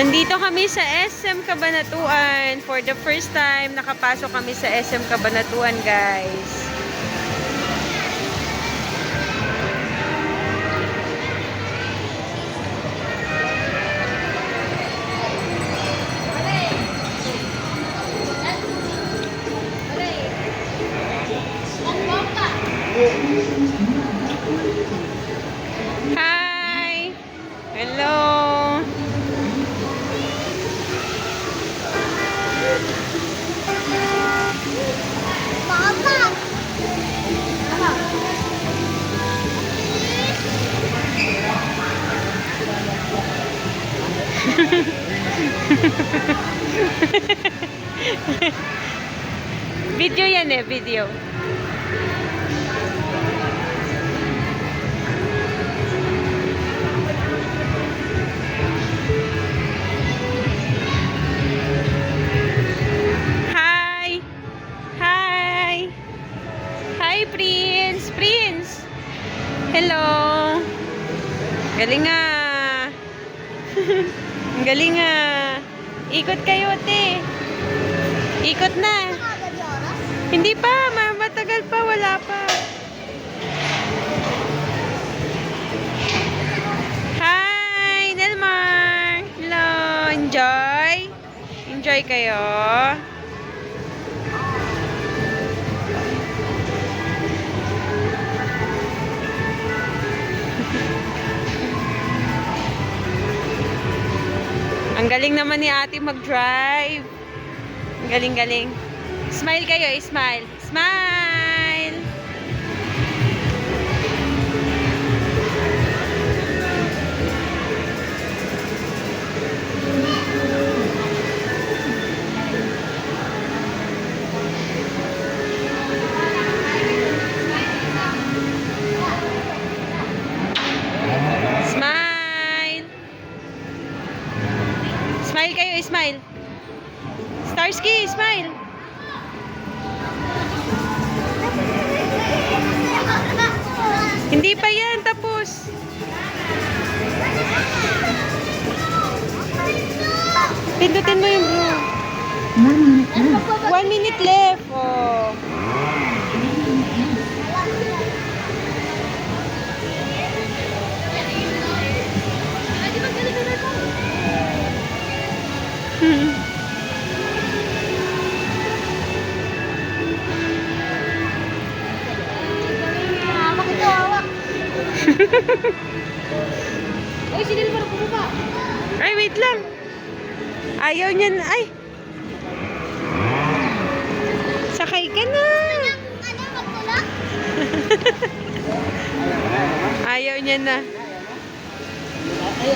Nandito kami sa SM Cabanatuan. For the first time, nakapasok kami sa SM Cabanatuan, guys. Hi! Video yan eh, video. Hi! Hi! Hi, Prince! Prince! Hello! Galing! Ang Galing nga! Ikot kayo, te! Ikot na! Hindi pa, ma matagal pa, wala pa. Hi, Nelmar. Hello, enjoy. Enjoy kayo. Ang galing naman ni ate mag-drive. Galing-galing. Smile kayo, eh, smile. Smile! Smile kayo, smile. Starsky, smile. Hindi pa yan, tapos. Pindutin mo yung blue. One minute left. Oh. Hawak ito, hawak. Uy, sinil mo na bumaba. Ay, wait lang. Ayaw niya na. Ay. Sakay ka na. Ano, magtulak? Ayaw niya na. Ay,